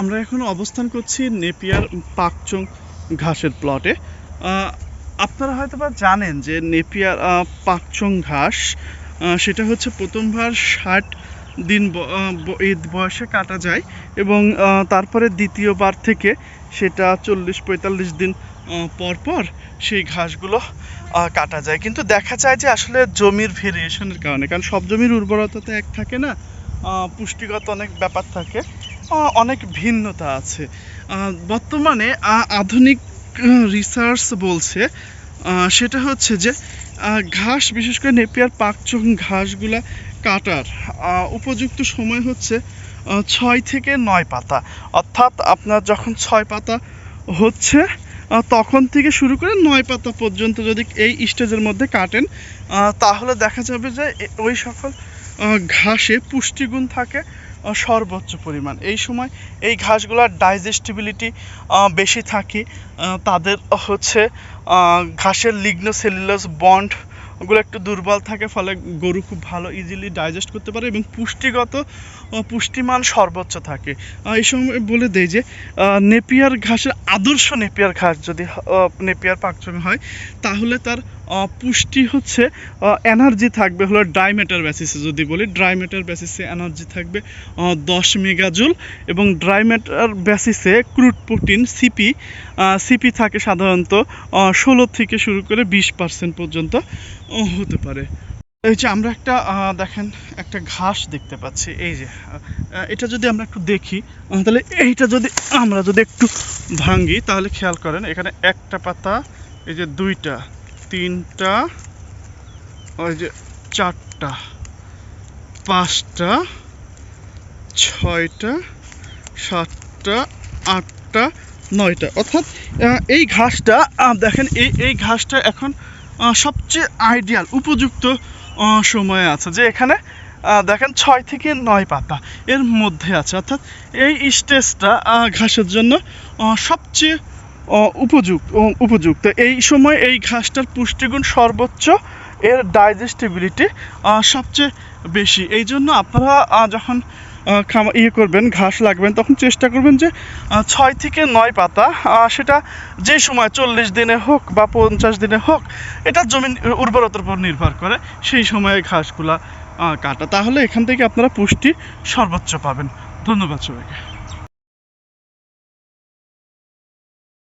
আমরা এখন অবস্থান করছি নেপিয়ার পাকচং ঘাসের প্লটে আপনারা হয়তো বা জানেন যে নেপিয়ার পাকচং ঘাস সেটা হচ্ছে প্রথমবার ষাট দিন এই বয়সে কাটা যায় এবং তারপরে দ্বিতীয়বার থেকে সেটা চল্লিশ পঁয়তাল্লিশ দিন আহ, পর পর সেই ঘাসগুলো কাটা যায়। কিন্তু দেখা যায় যে আসলে জমির ভেরিয়েশনের কারণে কারণ সব জমির উর্বরতা তো এক থাকে না পুষ্টিগত অনেক ব্যাপার থাকে। অনেক ভিন্নতা আছে। বর্তমানে আধুনিক রিসার্চ বলছে সেটা হচ্ছে যে ঘাস, বিশেষ করে নেপিয়ার পাকচং ঘাসগুলা কাটার উপযুক্ত সময় হচ্ছে ছয় থেকে নয় পাতা। অর্থাৎ আপনার যখন ছয় পাতা হচ্ছে তখন থেকে শুরু করে নয় পাতা পর্যন্ত যদি এই স্টেজের মধ্যে কাটেন তাহলে দেখা যাবে যে ওই সকল ঘাসে পুষ্টিগুণ থাকে সর্বোচ্চ পরিমাণ। এই সময় এই ঘাসগুলোর ডাইজেস্টিবিলিটি বেশি থাকে তাদের হচ্ছে ঘাসের লিগনো সেলুলোজ বন্ড ওগুলো একটু দুর্বল থাকে, ফলে গরু খুব ভালো ইজিলি ডাইজেস্ট করতে পারে এবং পুষ্টিগত পুষ্টিমান সর্বোচ্চ থাকে। এই সময় বলে দেয় যে নেপিয়ার ঘাসের আদর্শ নেপিয়ার ঘাস যদি নেপিয়ার পাকচং হয়, তাহলে তার পুষ্টি হচ্ছে এনার্জি থাকবে হলো ড্রাইমেটার বেসিসে যদি বলি। ড্রাইমেটার বেসিসে এনার্জি থাকবে দশ মেগাজুল এবং ড্রাইমেটার বেসিসে ক্রুড প্রোটিন সিপি সিপি থাকে সাধারণত ষোলো থেকে শুরু করে বিশ পার্সেন্ট পর্যন্ত হতে পারে। এই যে আমরা একটা দেখেন একটা ঘাস দেখতে পাচ্ছি, এই যে এটা যদি আমরা একটু দেখি তাহলে এইটা যদি আমরা যদি একটু ভাঙ্গি, তাহলে খেয়াল করেন, এখানে একটা পাতা, এই যে দুইটা তিনটা, ওই যে চারটা, পাঁচটা, ছয়টা, সাতটা, আটটা, নয়টা। অর্থাৎ এই ঘাসটা দেখেন, এই এই ঘাসটা এখন সবচেয়ে আইডিয়াল উপযুক্ত সময়ে আছে। যে এখানে দেখেন, ছয় থেকে নয় পাতা এর মধ্যে আছে। অর্থাৎ, এই স্টেজটা ঘাসের জন্য সবচেয়ে উপযুক্ত উপযুক্ত। এই সময় এই ঘাসটার পুষ্টিগুণ সর্বোচ্চ, এর ডাইজেস্টিবিলিটি সবচেয়ে বেশি। এই জন্য আপনারা যখন খামা ইয়ে করবেন, ঘাস লাগবেন, তখন চেষ্টা করবেন যে ছয় থেকে নয় পাতা সেটা যে সময় চল্লিশ দিনে হোক বা পঞ্চাশ দিনে হোক, এটা জমিন উর্বরতার উপর নির্ভর করে, সেই সময়ে ঘাসগুলা কাটা। তাহলে এখান থেকে আপনারা পুষ্টি সর্বোচ্চ পাবেন। ধন্যবাদ সবাইকে।